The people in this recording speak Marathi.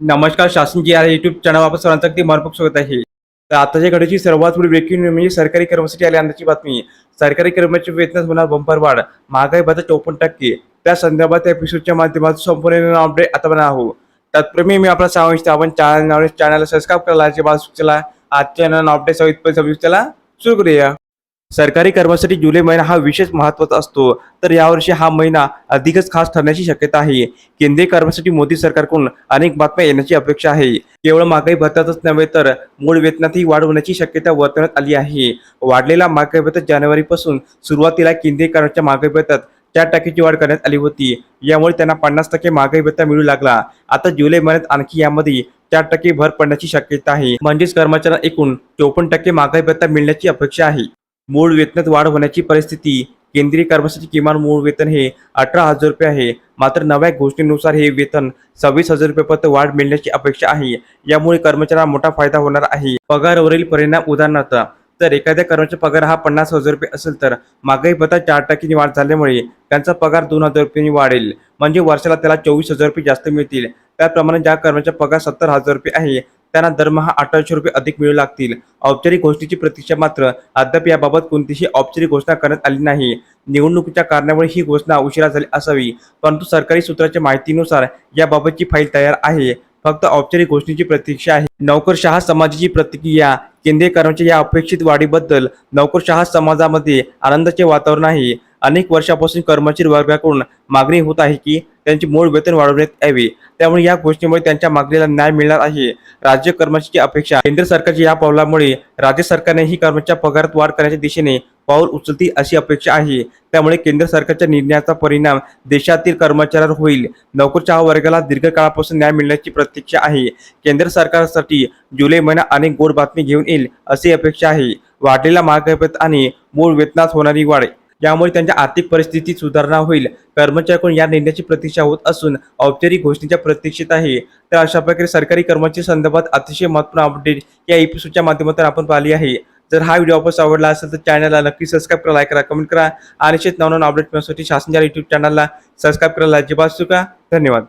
नमस्कार शासन जी आहे युट्यूब चॅनल वापस सर्वांचं अगदी मनपूर्वक स्वागत आहे. तर आताच्या घडीची सर्वात मोठी ब्रेकिंग न्यूज म्हणजे सरकारी कर्मचारी आले अंदाची बातमी. सरकारी कर्मचारी वेतनात होणार बंपर वाढ. महागाई भत्ता चौपन्न टक्के. त्या संदर्भात एपिसोडच्या माध्यमातून संपूर्ण अपडेट आता बनणार आहो तत्पूर्वी मी आपला सांगू आपण चॅनल चॅनलला सबस्क्राईब करायला बाजू चला आजच्या अपडेट सविस्तर समजू चला सुरू करूया. सरकारी कर्मचारी जुलै महिना हा विशेष महत्त्वाचा असतो. तर यावर्षी हा महिना अधिकच खास ठरण्याची शक्यता आहे. केंद्रीय कर्मचारी मोदी सरकारकडून अनेक बातम्या येण्याची अपेक्षा आहे. केवळ महागाई भत्त्यातच नव्हे तर मूळ वेतनातही वाढ होण्याची शक्यता वर्तवण्यात आली आहे. वाढलेला महागाई भत्ता जानेवारीपासून सुरुवातीला केंद्रीय कर्मचाऱ्या महागाई भत्त्यात चार टक्क्याची वाढ करण्यात आली होती. यामुळे त्यांना पन्नास टक्के महागाई भत्ता मिळू लागला. आता जुलै महिन्यात आणखी यामध्ये चार टक्के भर पडण्याची शक्यता आहे. म्हणजेच कर्मचाऱ्यांना एकूण चोपन्न टक्के महागाई भत्ता मिळण्याची अपेक्षा आहे. मूळ वेतनात वाढ होण्याची परिस्थिती केंद्रीय कर्मचारी किमान मूळ वेतन हे अठरा हजार रुपये आहे. मात्र नव्या घोषणेनुसार हे वेतन सव्वीस हजार रुपयेपर्यंत वाढ मिळण्याची अपेक्षा आहे. यामुळे कर्मचाऱ्यांना मोठा फायदा होणार आहे. पगारावरील परिणाम उदाहरणार्थ तर एखाद्या कर्मचारी पगार हा पन्नास हजार रुपये असेल तर महागाई भत्ता चार टक्क्यांनी वाढ झाल्यामुळे त्यांचा पगार दोन हजार रुपयांनी वाढेल. म्हणजे वर्षाला त्याला चोवीस हजार रुपये जास्त मिळतील. त्याप्रमाणे ज्या कर्मचाऱ्याचा पगार सत्तर हजार रुपये आहे त्यांना दरमहा अठराशे रुपये अधिक मिळू लागतील. औपचारिक घोषणेची प्रतीक्षा मात्र अद्याप याबाबत कोणतीही औपचारिक घोषणा करण्यात आली नाही. निवडणुकीच्या कारणामुळे ही घोषणा उशिरा झाली असावी. परंतु सरकारी सूत्राच्या माहितीनुसार याबाबतची फाईल तयार आहे. फक्त औपचारिक घोषणेची प्रतीक्षा आहे. नोकरशहा समाजाची प्रतिक्रिया केंद्रीय कर्मचारी या अपेक्षित वाढीबद्दल नोकरशहा समाजामध्ये आनंदाचे वातावरण आहे. अनेक वर्षापासून कर्मचारी वर्गाकडून मागणी होत आहे की त्यांचे मूळ वेतन वाढवण्यात यावे. त्यामुळे या घोषणेमुळे त्यांच्या मागणीला न्याय मिळणार आहे. राज्य कर्मचारी अपेक्षा. केंद्र सरकारच्या या पावलामुळे राज्य सरकारने ही कर्मचाऱ्या पगारात वाढ करण्याच्या दिशेने पाऊल उचलतील अशी अपेक्षा आहे. त्यामुळे केंद्र सरकारच्या निर्णयाचा परिणाम देशातील कर्मचाऱ्यांवर होईल. नोकरच्या वर्गाला दीर्घकाळापासून न्याय मिळण्याची प्रतीक्षा आहे. केंद्र सरकारसाठी जुलै महिना अनेक गोड बातमी घेऊन येईल अशी अपेक्षा आहे. वाढलेला महागाई आणि मूळ वेतनात होणारी वाढ यामुळे त्यांच्या आर्थिक परिस्थितीत सुधारणा होईल. कर्मचाऱ्यांकडून या निर्णयाची प्रतीक्षा होत असून औपचारिक घोषणेच्या प्रतीक्षेत आहे. तर अशा प्रकारे सरकारी कर्मचारी संदर्भात अतिशय महत्त्वपूर्ण अपडेट या एपिसोडच्या माध्यमातून आपण पाहिली आहे. जर हा व्हिडिओ आपण आवडला असेल तर चॅनलला नक्की सबस्क्राईब करा लाईक करा कमेंट करा. आणि शेत नवनवीन अपडेट मिळण्यासाठी शासनच्या युट्यूब चॅनलला सबस्क्राईब करायला अजिबात चुका धन्यवाद.